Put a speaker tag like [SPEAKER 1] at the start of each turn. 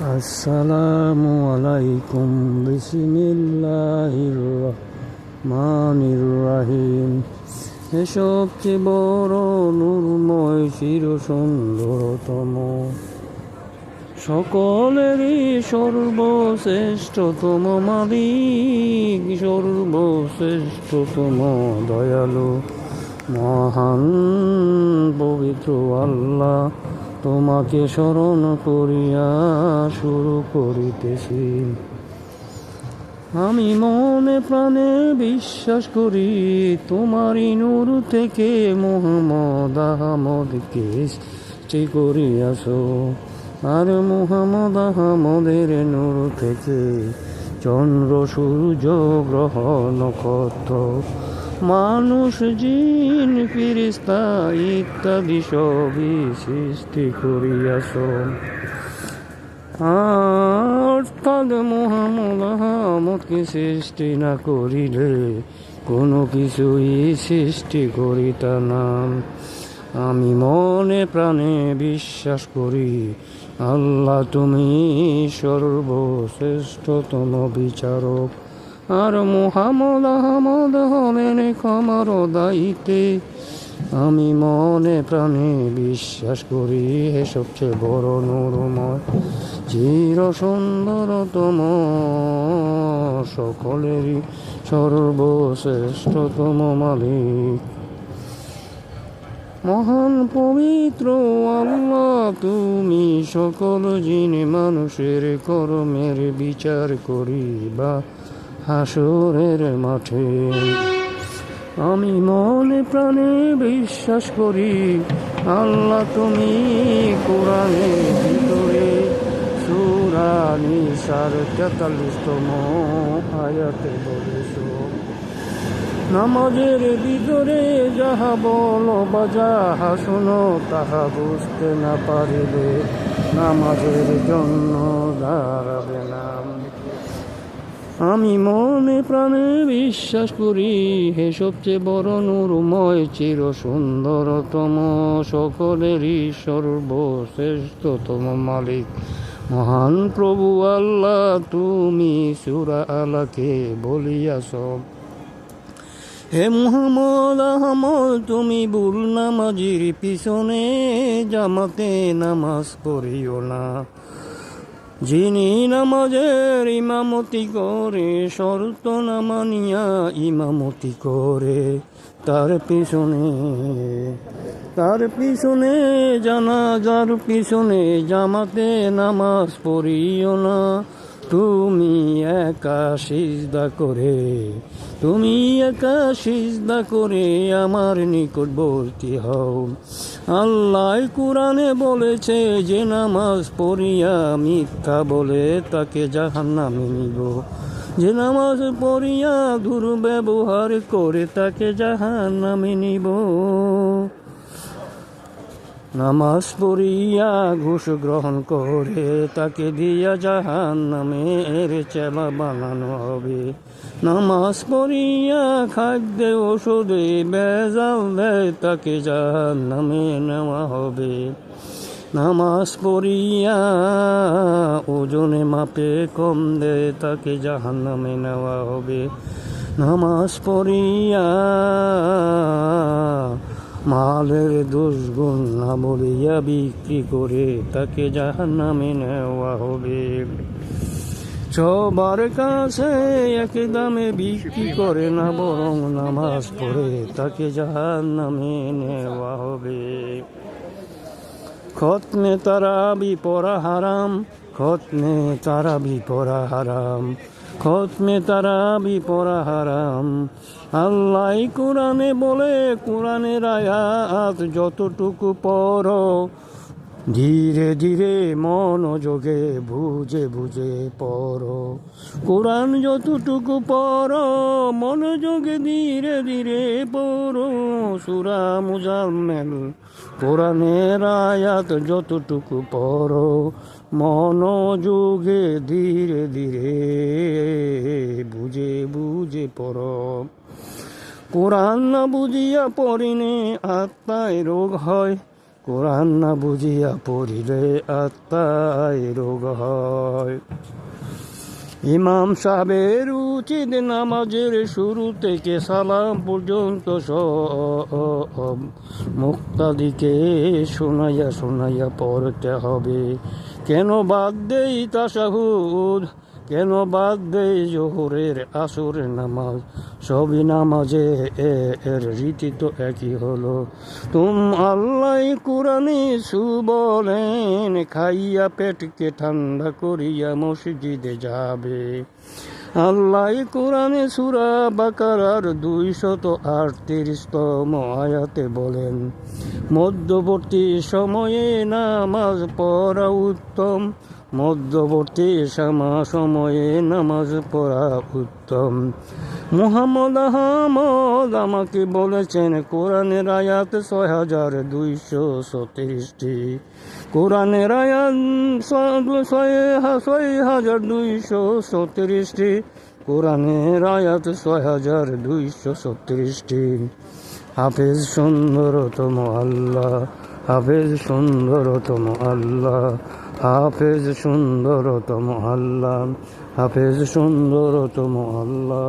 [SPEAKER 1] আসসালামু আলাইকুম। বিসমিল্লাহির রহমানির রহিম হে সবচেয়ে বড় নূরময় চির সুন্দরতম সকলেরই সর্বশ্রেষ্ঠতম মালিক, সর্বশ্রেষ্ঠতম দয়ালু, মহান, পবিত্র আল্লাহ। তোমাকে স্মরণ করিয়া শুরু করিতেছি। আমি মনে প্রাণে বিশ্বাস করি, তোমারই নূর থেকে মোহাম্মদ আহমদকে সৃষ্টি করিয়াছ। আর মোহাম্মদ আহমদের নূর থেকে চন্দ্র সূর্য গ্রহ নক্ষত্র মানুষ জিন ফিরিস্তা ইত্যাদি সবই সৃষ্টি করিয়াছ। অর্থাৎ আহমদকে সৃষ্টি না করিলে কোনো কিছুই সৃষ্টি করিতা না। আমি মনে প্রাণে বিশ্বাস করি, আল্লাহ তুমি সর্বশ্রেষ্ঠতম বিচারক। আর মোহাম্মদ আহমদ হলেন ক্ষমার দায়িত্বে আমি মনে প্রাণে বিশ্বাস করি হে সবচেয়ে বড় নূরময় চির সুন্দরতম সকলেরই সর্বশ্রেষ্ঠতম মালিক। মহান পবিত্র আল্লাহ, তুমি সকল জিনে মানুষের কর্মের বিচার করিবা। হাসরের মাঠে। আমি মনে প্রাণে বিশ্বাস করি, আল্লাহ তুমি কোরআনে ভিতরে সুরা নিসার তেতাল্লিশতম আয়াতে বলেছ। নামাজের ভিতরে যাহা বলো বা যাহা শোনো, তাহা বুঝতে না পারিলে নামাজের জন্য দাঁড়াবে না। আমি মনে প্রাণে বিশ্বাস করি, হে সবচেয়ে বড় নূরময় চির সুন্দরতম সকলেরই সর্বশ্রেষ্ঠতম মালিক। মহান প্রভু আল্লাহ, তুমি সুরা আলাকে বলিয়াছ হে মুহাম্মদ আহমদ, তুমি বুল নামাজির পিছনে জামাতে নামাজ পড়িও না। যিনি নামাজের ইমামতি করে, শর্ত না মানিয়া ইমামতি করে। তার পিছনে তার পিছনে জানাজার পিছনে জামাতে নামাজ পড়িও না। তুমি একা সিজদা করে, তুমি একা সিজদা করে আমার নিকটবর্তী হও। আল্লাহ কোরআনে বলেছে, যে নামাজ পড়িয়া মিথ্যা বলে তাকে জাহান নামে নিব। যে নামাজ পড়িয়া দুর্ব্যবহার করে তাকে জাহান নামে নিব। নামাজ পড়িয়া ঘুষ গ্রহণ করে তাকে দিয়া জাহান নামে এর চেলা বানানো হবে। নামাজ পড়িয়া খাদ্য, ওষুধে বেজাল দেয় তাকে জাহান নামে নেওয়া হবে। নামাজ পড়িয়া ওজনে মাপে কম দেয় তাকে জাহান নামে নেওয়া হবে। নামাজ পড়িয়া মালের দোষ গুণ না বলিয়া বিক্রি করে তাকে জাহান নামে নেওয়া হবে। সবার কাছে এক দামে বিক্রি করে না, বরং নামাজ পড়ে তাকে জাহান নামে নেওয়া হবে। খতমে তারা বিপরা হারাম, খতমে তারা বিপরা হারাম। খতমে তারা বিপরা হারাম আল্লাহ কোরআনে বলে, কোরআনের আয়াত যতটুকু পর ধীরে ধীরে মনোযোগে বুঝে বুঝে পর কোরআন যতটুকু পর মনোযোগে ধীরে ধীরে পর সুরা মুজাম্মেল, কোরআনের আয়াত যতটুকু পর মনোযোগে ধীরে ধীরে বুঝে বুঝে পর কোরআন না বুঝিয়া পড়িনে আত্মায় রোগ হয়। কোরআন না বুঝিয়া পড়িলে আত্মায় রোগ হয়। ইমাম সাহেবের উচিত নামাজের শুরু থেকে সালাম পর্যন্ত সব মুক্তাদিকে শোনাইয়া শোনাইয়া পড়তে হবে। কেন বাদ দেই তা তাসাহুদ? কেন বাদ দেই জোহরের আসরের নামাজ? সবই নামাজে এর রীতি তো একই হলো। তুম আল্লাহ কুরানি সু বলেন, খাইয়া পেটকে ঠান্ডা করিয়া মসজিদে যাবে। আল্লাহ কোরআনে সুরা বাকারার দুইশত আটত্রিশতম আয়াতে বলেন, মধ্যবর্তী সময়ে নামাজ পড়া উত্তম। মধ্যবর্তী সমা সময়ে নামাজ পড়া উত্তম। মুহাম্মদ আহমদ আমাকে বলেছেন, কোরআনের আয়াত ছয় হাজার দুইশো সতেরিশটি কোরআনের আয়াত ছয়- হাজার দুইশো সতেরিশটি কোরআনের আয়াত ছয় হাজার দুইশো সতেরিশটি হাফেজ সুন্দরতম আল্লাহ, হাফেজ সুন্দরতম আল্লাহ। হাফেজ সুন্দরতম আল্লাহ হাফেজ সুন্দরতম আল্লাহ।